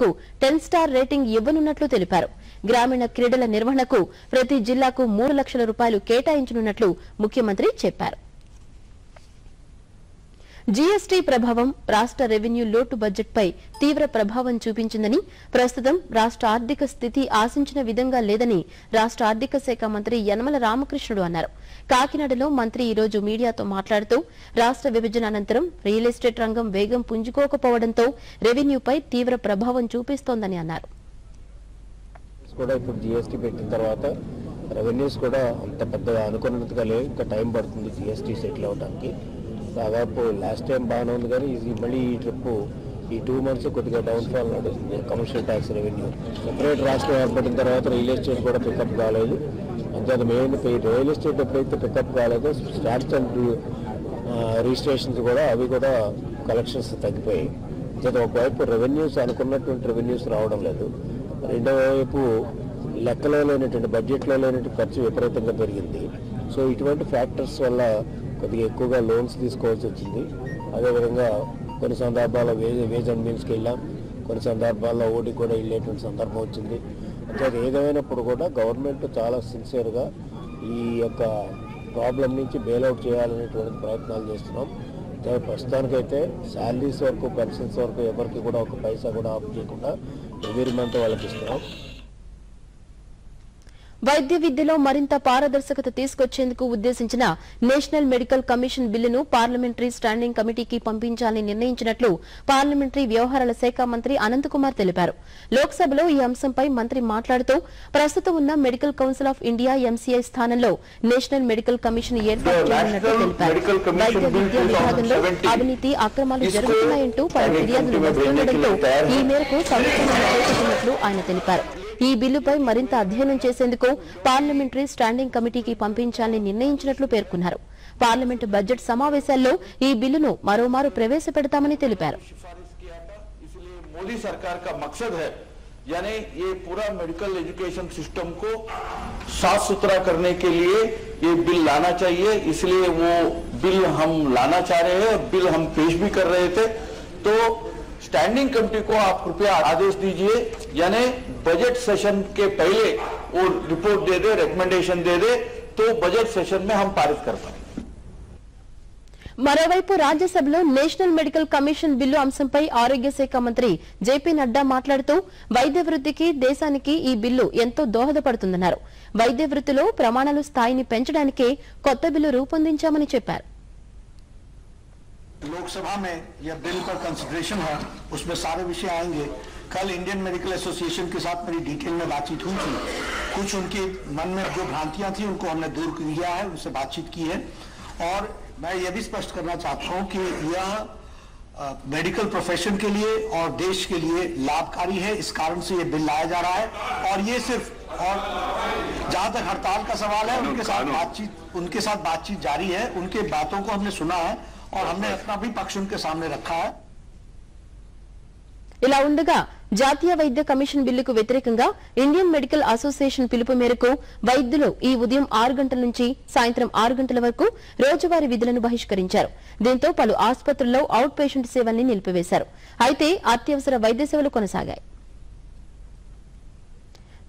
కు ten star rating ఇవ్వనున్నట్లు తెలిపారు. గ్రామీణ క్రీడల నిర్వహణకు ప్రతి జిల్లాకు మూడు లక్షల రూపాయలు కేటాయించనున్నట్లు ముఖ్యమంత్రి చెప్పారు. జీఎస్టీ ప్రభావం రాష్ట్ర రెవెన్యూ లోటు బడ్జెట్పై తీవ్ర ప్రభావం చూపించిందని ప్రస్తుతం రాష్ట్ర ఆర్థిక స్థితి ఆశించిన విధంగా లేదని రాష్ట్ర ఆర్థిక శాఖ మంత్రి యనమల రామకృష్ణుడు అన్నారు. కాకినాడలో మంత్రి ఈ రోజు మీడియాతో మాట్లాడుతూ రాష్ట్ర విభజన అనంతరం రియల్ ఎస్టేట్ రంగం వేగం పుంజుకోకపోవడంతో రెవెన్యూపై తీవ్ర ప్రభావం చూపిస్తోందని అన్నారు. కూడా ఇప్పుడు పెట్టిన తర్వాత రెవెన్యూస్ కూడా అంత పెద్దగా అనుకున్నట్టుగా లేవు. ఇంకా టైం పడుతుంది జిఎస్టీ సెటిల్ అవడానికి దాదాపు లాస్ట్ టైం బాగానే ఉంది కానీ ఇది మళ్ళీ ఈ ట్రిప్ ఈ టూ మంత్స్ కొద్దిగా డౌన్ఫాల్ నడుస్తుంది కమర్షియల్ ట్యాక్స్ రెవెన్యూ సెపరేట్ రాష్ట్రం ఏర్పడిన తర్వాత రియల్ ఎస్టేట్ కూడా పికప్ కాలేదు. అంతేత మెయిన్ రియల్ ఎస్టేట్ ఎప్పుడైతే పికప్ కాలేదో స్టాట్స్ అండ్ రిజిస్ట్రేషన్స్ కూడా అవి కూడా కలెక్షన్స్ తగ్గిపోయాయి. అంతేత ఒకవైపు రెవెన్యూస్ అనుకున్నటువంటి రెవెన్యూస్ రావడం లేదు. రెండవ వైపు లెక్కలో లేనటువంటి బడ్జెట్లో లేనటువంటి ఖర్చు విపరీతంగా పెరిగింది. సో ఇటువంటి ఫ్యాక్టర్స్ వల్ల కొద్దిగా ఎక్కువగా లోన్స్ తీసుకోవాల్సి వచ్చింది. అదేవిధంగా కొన్ని సందర్భాల్లో వేజ్ వేజ్ అండ్ మీల్స్కి వెళ్ళాం. కొన్ని సందర్భాల్లో ఓటీ కూడా వెళ్ళేటువంటి సందర్భం వచ్చింది. అంటే అది ఏదేమైనప్పుడు కూడా గవర్నమెంట్ చాలా సిన్సియర్గా ఈ యొక్క ప్రాబ్లం నుంచి బెయిల్అవుట్ చేయాలనేటువంటి ప్రయత్నాలు చేస్తున్నాం. ప్రస్తుతానికైతే శాలరీస్ వరకు పెన్షన్స్ వరకు ఎవరికి కూడా ఒక పైసా కూడా ఆఫ్ చేయకుండా ఎవరి మంత్ వాళ్ళకి ఇస్తున్నాం. వైద్య విద్యలో మరింత పారదర్శకత తీసుకొచ్చేందుకు ఉద్దేశించిన నేషనల్ మెడికల్ కమిషన్ బిల్లును పార్లమెంటరీ స్టాండింగ్ కమిటీకి పంపించాలని నిర్ణయించినట్లు పార్లమెంటరీ వ్యవహారాల శాఖ మంత్రి అనంతకుమార్ తెలిపారు. లోక్సభలో ఈ అంశంపై మంత్రి మాట్లాడుతూ ప్రస్తుతం ఉన్న medical council of India MCI స్థానంలో నేషనల్ మెడికల్ కమిషన్ ఏర్పాటు చేయనున్నట్లు తెలిపారు. వైద్య విద్య విభాగంలో అవినీతి అక్రమాలు జరుగుతున్నాయంటూ పలు ఫిర్యాదులు వస్తుండటంతో ఈ మేరకు సంస్థను చేపట్టినట్లు ఆయన తెలిపారు. ఈ బిల్లుపై మరింత అధ్యయనం చేసేందుకు పార్లమెంటరీ స్టాండింగ్ కమిటీకి పంపించాలని నిర్ణయించినట్లు పేర్కొన్నారు పార్లమెంటు బడ్జెట్ సమావేశాల్లో ఈ బిల్లును మరోమారు ప్రవేశపెడతామని తెలిపారు सिफारिश किया था इसलिए मोदी सरकार का मकसद है यानी ये पूरा मेडिकल एजुकेशन सिस्टम को साफ सुथरा करने के लिए ये बिल लाना चाहिए इसलिए वो बिल हम लाना चाह रहे हैं और बिल हम पेश भी कर रहे थे तो स्टैंडिंग कमेटी को आप कृपया आदेश दीजिए यानी बजट सेशन के पहले वो रिपोर्ट दे दे रिकमेंडेशन दे दे तो बजट सेशन में हम पारित कर पाए మరోవైపు రాజ్యసభలో నేషనల్ మెడికల్ కమిషన్ బిల్లు అంశంపై ఆరోగ్య శాఖ మంత్రి జేపీ నడ్డా మాట్లాడుతూ వైద్య వృత్తికి దేశానికి ఈ బిల్లు ఎంతో దోహదపడుతుందన్నారు వైద్య వృత్తిలో ప్రమాణాల స్థాయిని పెంచడానికే కొత్త బిల్లు రూపొందించామని చెప్పారు लोकसभा में यह बिल पर कंसिडरेशन है उसमें सारे विषय आएँगे। कल इंडियन मेडिकल एसोसिएशन के साथ मेरी डिटेल में बातचीत हुई थी। कुछ उनके मन में जो भ्रांतियाँ थी उनको हमने दूर किया है उनसे बातचीत की है। और मैं यह भी स्पष्ट करना चाहता हूँ कि यह मेडिकल प्रोफेशन के लिए और देश के लिए लाभकारी है। इस कारण से ये बिल लाया जा रहा है। और ये सिर्फ़ और जहाँ तक हड़ताल का सवाल है उनके साथ बातचीत उनके साथ बातचीत जारी है। उनके बातों को हमने सुना है। और हमने अपना भी पक्ष उनके सामने रखा है ఇలా ఉండగా జాతీయ వైద్య కమిషన్ బిల్లుకు వ్యతిరేకంగా ఇండియన్ మెడికల్ అసోసియేషన్ పిలుపు మేరకు వైద్యులు ఈ ఉదయం ఆరు గంటల నుంచి సాయంత్రం ఆరు గంటల వరకు రోజువారీ విధులను బహిష్కరించారు దీంతో పలు ఆసుపత్రుల్లో అవుట్ పేషెంట్ సేవల్ని నిలిపివేశారు అయితే అత్యవసర వైద్య సేవలు కొనసాగాయి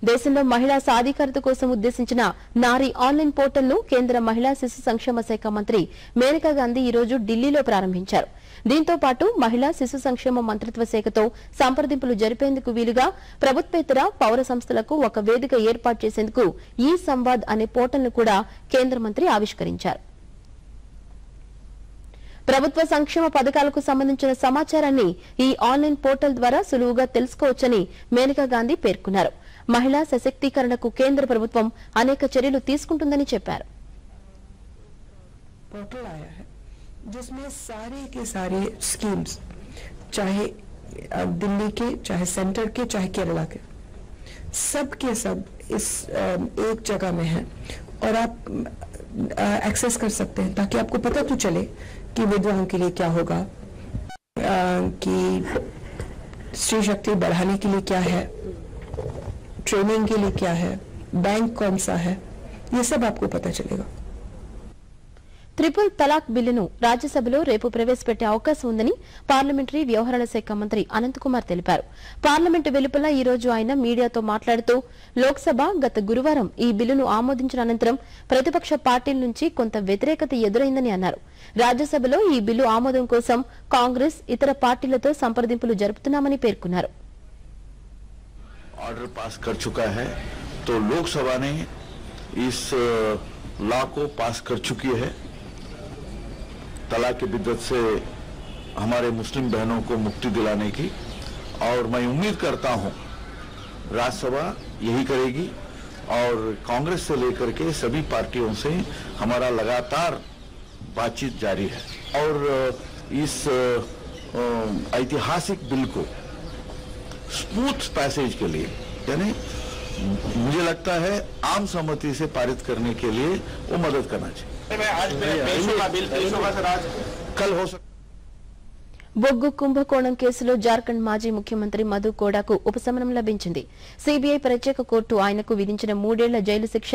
దేశంలో మహిళా సాధికారత కోసం ఉద్దేశించిన నారీ ఆన్లైన్ పోర్టల్ను కేంద్ర మహిళా శిశు సంక్షేమ శాఖ మంత్రి మేనకా గాంధీ ఈ రోజు ఢిల్లీలో ప్రారంభించారు. దీంతో పాటు మహిళా శిశు సంక్షేమ మంత్రిత్వ శాఖతో సంప్రదింపులు జరిపేందుకు వీలుగా ప్రభుత్వేతర పౌర సంస్థలకు ఒక వేదిక ఏర్పాటు చేసేందుకు ఈ సంవాద్ అనే పోర్టల్ను కూడా కేంద్ర మంత్రి ఆవిష్కరించారు. ప్రభుత్వ సంక్షేమ పథకాలకు సంబంధించిన సమాచారాన్ని ఈ ఆన్లైన్ పోర్టల్ ద్వారా సులువుగా తెలుసుకోవచ్చని మేనకా గాంధీ పేర్కొన్నారు. మహిళా సశక్తీకరణకు కేంద్ర ప్రభుత్వం అనేక చర్యలు తీసుకుంటుందని చెప్పారు पोर्टल आया है जिसमें सारे के सारे स्कीम्स चाहे अ, दिल्ली के चाहे सेंटर के चाहे केरला के सब के सब इस अ, एक जगह में है और आप एक्सेस कर सकते हैं ताकि आपको पता तो चले कि विधवाओं के लिए क्या होगा अ, कि स्त्री शक्ति बढ़ाने के लिए क्या है ट्रेनिंग के लिए क्या है बैंक कौन सा है ये सब आपको पता चलेगा త్రిపుల్ తలాక్ బిల్లును రాజ్యసభలో రేపు ప్రవేశపెట్టే అవకాశం ఉందని పార్లమెంటరీ వ్యవహారాల శాఖ మంత్రి అనంతకుమార్ తెలిపారు పార్లమెంటు వెలుపల ఈ రోజు ఆయన మీడియాతో మాట్లాడుతూ లోక్సభ గత గురువారం ఈ బిల్లును ఆమోదించిన అనంతరం ప్రతిపక్ష పార్టీల నుంచి కొంత వ్యతిరేకత ఎదురైందని అన్నారు రాజ్యసభలో ఈ బిల్లు ఆమోదం కోసం కాంగ్రెస్ ఇతర పార్టీలతో సంప్రదింపులు జరుపుతున్నామని పేర్కొన్నారు ऑर्डर पास कर चुका है तो लोकसभा ने इस लॉ को पास कर चुकी है। तलाक की बिद्दत से हमारे मुस्लिम बहनों को मुक्ति दिलाने की। और मैं उम्मीद करता हूँ, राज्यसभा यही करेगी और कांग्रेस से लेकर के सभी पार्टियों से हमारा लगातार बातचीत जारी है। और इस ऐतिहासिक बिल को स्मूथ पैसेज के लिए यानी मुझे लगता है आम सहमति से पारित करने के लिए वो मदद करना चाहिए कल हो सकता బొగ్గు కుంభకోణం కేసులో జార్ఖండ్ మాజీ ముఖ్యమంత్రి మధు కోడాకు ఉపశమనం లభించింది సీబీఐ ప్రత్యేక కోర్టు ఆయనకు విధించిన మూడేళ్ల జైలు శిక్ష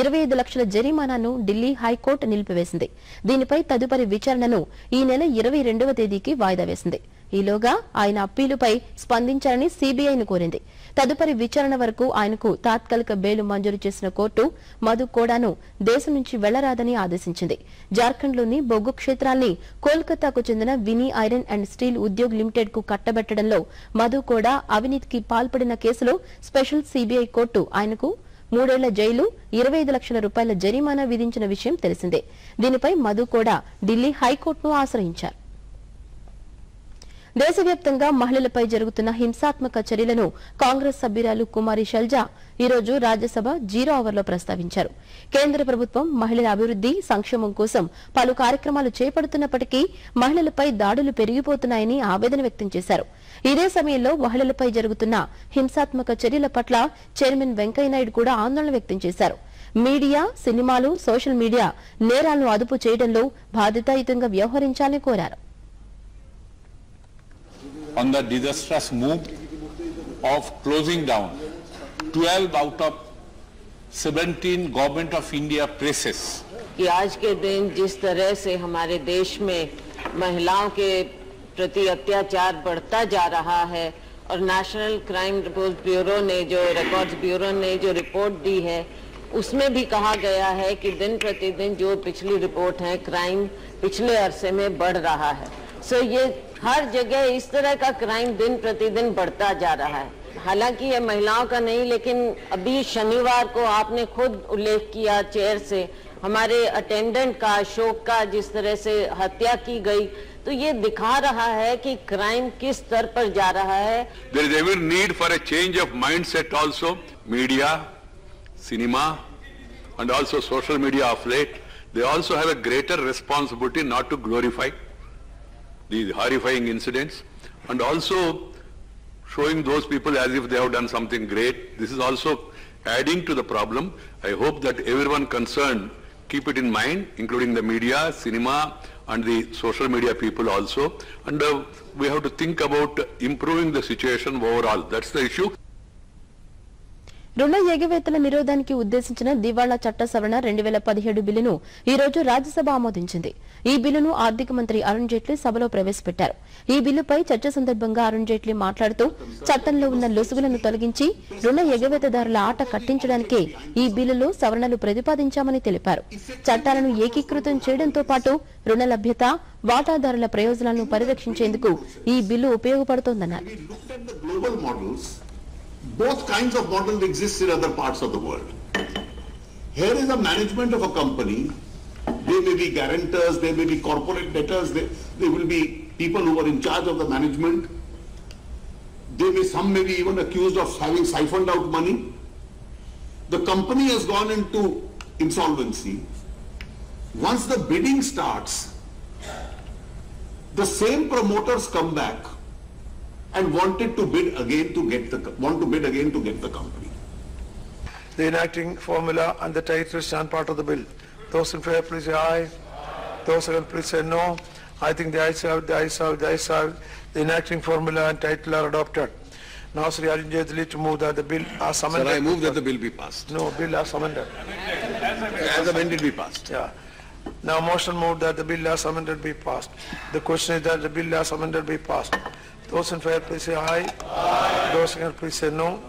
ఇరవై ఐదు లక్షల జరిమానాను ఢిల్లీ హైకోర్టు నిలిపివేసింది దీనిపై తదుపరి విచారణను ఈ నెల ఇరవై రెండవ తేదీకి వాయిదా వేసింది ఈలోగా ఆయన అప్పీలుపై స్పందించాలని సీబీఐను కోరింది. తదుపరి విచారణ వరకు ఆయనకు తాత్కాలిక బెయిల్ మంజూరు చేసిన కోర్టు మధు కోడాను దేశం నుంచి వెళ్ళరాదని ఆదేశించింది. జార్ఖండ్లోని బొగ్గు క్షేత్రాల్ని కోల్కతాకు చెందిన Vini iron and steel Udyog లిమిటెడ్కు కట్టబెట్టడంలో మధు కోడా అవినీతికి పాల్పడిన కేసులో స్పెషల్ సీబీఐ కోర్టు ఆయనకు మూడేళ్ళ జైలు ఇరవై ఐదు లక్షల రూపాయల జరిమానా విధించిన విషయం తెలిసిందే. దీనిపై మధు కూడా ఢిల్లీ హైకోర్టును ఆశ్రయించారు. దేశవ్యాప్తంగా మహిళలపై జరుగుతున్న హింసాత్మక చర్యలను కాంగ్రెస్ సభ్యురాలు కుమారి షల్జా ఈ రోజు రాజ్యసభ జీరో అవర్లో ప్రస్తావించారు. కేంద్ర ప్రభుత్వం మహిళల అభివృద్ది సంక్షేమం కోసం పలు కార్యక్రమాలు చేపడుతున్నప్పటికీ మహిళలపై దాడులు పెరిగిపోతున్నాయని ఆవేదన వ్యక్తం చేశారు. ఇదే సమయంలో మహిళలపై జరుగుతున్న హింసాత్మక చర్యల పట్ల చైర్మన్ వెంకయ్యనాయుడు కూడా ఆందోళన వ్యక్తం చేశారు. మీడియా సినిమాలు సోషల్ మీడియా నేరాలను అదుపు చేయడంలో బాధ్యతాయుతంగా వ్యవహరించాలని కోరారు. On the disastrous move of closing down 12 out of 17 Government of India presses. कि आज के दिन जिस तरह से हमारे देश में महिलाओं के प्रति अत्याचार बढ़ता जा रहा है और नेशनल क्राइम रिपोर्ट ब्यूरो ने जो रिकॉर्ड्स ब्यूरो ने जो रिपोर्ट दी है, उसमें भी कहा गया है कि दिन प्रतिदिन जो पिछली रिपोर्ट है क्राइम पिछले अरसे में बढ़ रहा है। सो so ये हर जगह इस तरह का क्राइम दिन प्रतिदिन बढ़ता जा रहा है। हालाँकि ये महिलाओं का नहीं, लेकिन अभी शनिवार को आपने खुद उल्लेख किया चेयर से, हमारे अटेंडेंट का, अशोक का, जिस तरह से हत्या की गई तो ये दिखा रहा है कि क्राइम किस स्तर पर जा रहा है। There is ever need for a change of mind set also media cinema and also social media of they also have greater responsibility not to glorify these horrifying incidents and also showing those people as if they have done something great. This is also adding to the problem. I hope that everyone concerned keep it in mind, including the media, cinema, and the social media people also. And uh, we have to think about improving the situation overall. That's the issue. రుణ ఎగవేతల నిరోధానికి ఉద్దేశించిన దివాళా చట్ట సవరణ రెండు వేల పదిహేడు బిల్లును ఈ రోజు రాజ్యసభ ఆమోదించింది. ఈ బిల్లును ఆర్థిక మంత్రి అరుణ్ జైట్లీ సభలో ప్రవేశపెట్టారు. ఈ బిల్లుపై చర్చ సందర్భంగా అరుణ్ జైట్లీ మాట్లాడుతూ చట్టంలో ఉన్న లొసుగులను తొలగించి రుణ ఎగవేతదారుల ఆట కట్టించడానికే ఈ బిల్లులో సవరణలు ప్రతిపాదించామని తెలిపారు. చట్టాలను ఏకీకృతం చేయడంతో పాటు రుణ లభ్యత వాటాదారుల ప్రయోజనాలను పరిరక్షించేందుకు ఈ బిల్లు ఉపయోగపడుతోందన్నారు. Both kinds of models exist in other parts of the world. Here is a management of a company. They may be guarantors, they may be corporate debtors, they, they will be people who are in charge of the management. They may, some may be even accused of having siphoned out money. The company has gone into insolvency. Once the bidding starts, the same promoters come back and wanted to bid again to get the, want to bid again to get the company. The enacting formula and the title stand part of the bill. Those in favor, please say aye. Those against, please say no. I think the ayes have, the ayes have, the ayes have. The enacting formula and title are adopted. Now, Sri Arjun Jaitley to move that the bill as amended. Sir, I move that the bill be passed. No, bill as amended. As amended be passed. Yeah. Now motion moved that the bill as amended be passed. The question is that the bill as amended be passed. Those in favor please say aye. Those against please say no.